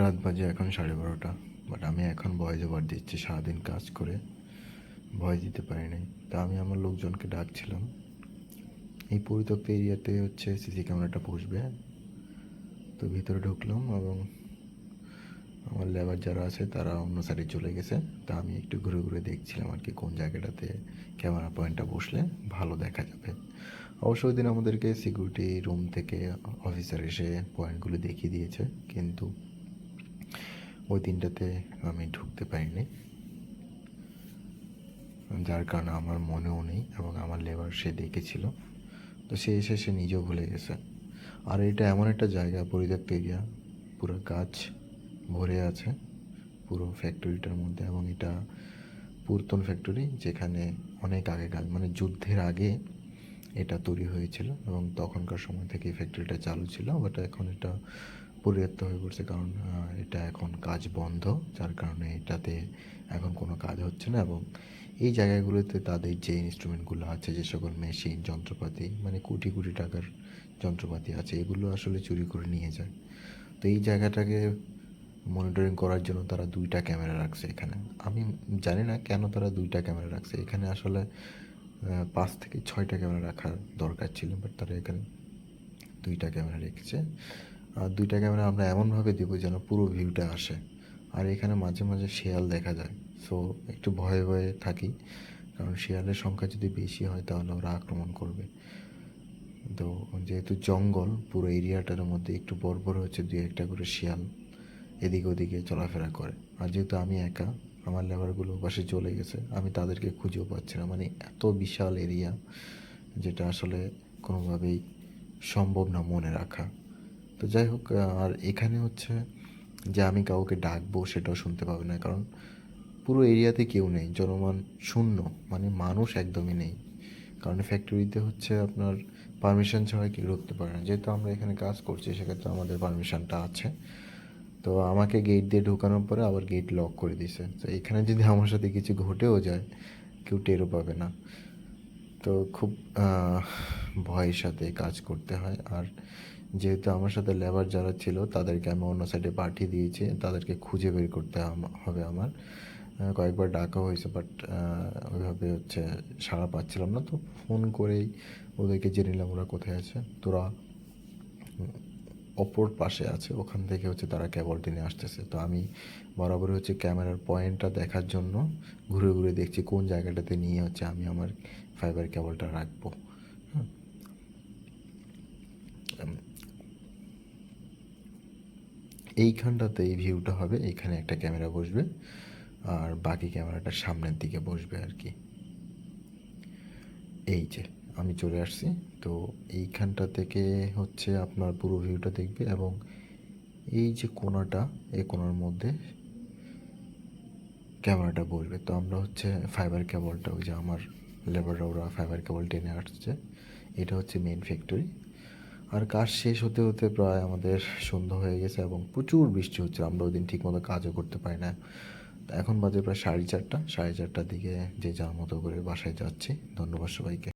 রাত বাজে এখন সাড়ে বারোটা বাট আমি এখন ভয়েস ওভার দিচ্ছি, সারাদিন কাজ করে ভয় দিতে পারি নাই। তা আমি আমার লোকজনকে ডাকছিলাম। এই পরিত্যক্ত এরিয়াতে হচ্ছে সিসি ক্যামেরাটা বসবে। তো ভিতরে ঢুকলাম এবং আমার লেবার যারা আছে তারা অন্য সাইডে চলে গেছে। তা আমি একটু ঘুরে ঘুরে দেখছিলাম আর কি কোন জায়গাটাতে ক্যামেরা পয়েন্টটা বসলে ভালো দেখা যাবে। অবশ্য ওই দিন আমাদেরকে সিকিউরিটি রুম থেকে অফিসার এসে পয়েন্টগুলো দেখিয়ে দিয়েছে, কিন্তু ওই দিনটাতে আমি ঢুকতে পারিনি। যার কারণে আমার মনেও নেই এবং আমার লেবার সে দেখেছিল। তো সে এসে সে নিজেও ভুলে গেছে। আর এটা এমন একটা জায়গা, পরিত্যক্ত এরিয়া পুরো গাছ ভরে আছে, পুরো ফ্যাক্টরিটার মধ্যে এবং এটা পুরাতন ফ্যাক্টরি যেখানে অনেক আগেকার মানে যুদ্ধের আগে এটা তৈরি হয়েছিল এবং তখনকার সময় থেকে এই ফ্যাক্টরিটা চালু ছিল বাট এখন এটা পরিত্যক্ত হয়ে পড়ছে, কারণ এটা এখন কাজ বন্ধ, যার কারণে এটাতে এখন কোনো কাজ হচ্ছে না এবং এই জায়গাগুলোতে তাদের যে ইনস্ট্রুমেন্টগুলো আছে, যে সকল মেশিন যন্ত্রপাতি মানে কোটি কোটি টাকার যন্ত্রপাতি আছে, এগুলো আসলে চুরি করে নিয়ে যায়। তো এই জায়গাটাকে মনিটরিং করার জন্য তারা দুইটা ক্যামেরা রাখছে এখানে। আমি জানি না কেন তারা দুইটা ক্যামেরা রাখছে, এখানে আসলে পাঁচ থেকে ছয়টা ক্যামেরা রাখার দরকার ছিল বাট তারা এখানে দুইটা ক্যামেরা রেখেছে। আর দুইটা ক্যামেরা আমরা এমনভাবে দিব যেন পুরো ভিউটা আসে। আর এখানে মাঝে মাঝে শেয়াল দেখা যায়। সো একটু ভয়ে ভয়ে থাকি। কারণ শেয়ালের সংখ্যা যদি বেশি হয়, তাহলে ওরা আক্রমণ করবে। তো, যেহেতু জঙ্গল, পুরো এরিয়াটার মধ্যে একটু বড় বড় হচ্ছে দুই একটা করে শিয়াল এদিকে ওদিকে চলাফেরা করে। আর যেহেতু আমি একা, আমার লেবারগুলো পাশে চলে গেছে, আমি তাদেরকে খুঁজেও পাচ্ছি না। মানে এত বিশাল এরিয়া, যেটা আসলে কোনোভাবেই সম্ভব না মনে রাখা। তো যাই হোক আর এখানে হচ্ছে যে আমি কাউকে ডাকবো সেটাও শুনতে পাবে না, কারণ পুরো এরিয়াতে কেউ নেই, জনমান শূন্য মানে মানুষ একদমই নেই। কারণ ফ্যাক্টরিতে হচ্ছে আপনার পারমিশন ছাড়া কেউ ঢুকতে পারে না। যেহেতু আমরা এখানে কাজ করছি, সেক্ষেত্রে আমাদের পারমিশনটা আছে। তো আমাকে গেট দিয়ে ঢোকানোর পরে আবার গেট লক করে দিছে। তো এখানে যদি আমার সাথে কিছু ঘটেও যায়, কেউ টেরও পাবে না। তো খুব ভয়ের সাথে কাজ করতে হয়। আর যেহেতু আমার সাথে লেবার যারা ছিল, তাদেরকে আমি অন্য সাইডে পাঠিয়ে দিয়েছি। তাদেরকে খুঁজে বের করতে হবে আমার। কয়েকবার ডাকা হয়েছে বাট ওইভাবে হচ্ছে সাড়া পাচ্ছিলাম না। তো ফোন করেই ওদেরকে জেনে নিলাম ওরা কোথায় আছে। তোরা অপর পাশে আছে। ওখান থেকে হচ্ছে তারা কেবল টেনে আসতেছে। তো আমি বরাবর হচ্ছে ক্যামেরার পয়েন্টটা দেখার জন্য ঘুরে ঘুরে দেখছি কোন জায়গাটাতে নিয়ে হচ্ছে আমি আমার ফাইবার কেবলটা রাখব হ্যাঁ উম, এইখানটাতে এই ভিউটা হবে এইখানে একটা ক্যামেরা বসবে, আর বাকি ক্যামেরাটা সামনের দিকে বসবে আর কি। এই যে, আমি চলে আসছি। তো এইখানটা থেকে হচ্ছে আপনার পুরো ভিউটা দেখবে এবং এই যে কোনাটা এই কোনার মধ্যে ক্যামেরাটা বসবে। তো আমরা হচ্ছে ফাইবার কেবলটা ওই যে আমার লেবাররা ওরা ফাইবার কেবল টেনে আসছে, এটা হচ্ছে মেন ফ্যাক্টরি আর কাজ শেষ হতে হতে প্রায় আমাদের সন্ধ্যা হয়ে গেছে এবং প্রচুর বৃষ্টি হচ্ছে। আমরা ওই দিন ঠিকমতো কাজও করতে পারি না। এখন বাজে প্রায় সাড়ে চারটা। সাড়ে চারটার দিকে যে যার মতো করে বাসায় যাচ্ছি। ধন্যবাদ সবাইকে।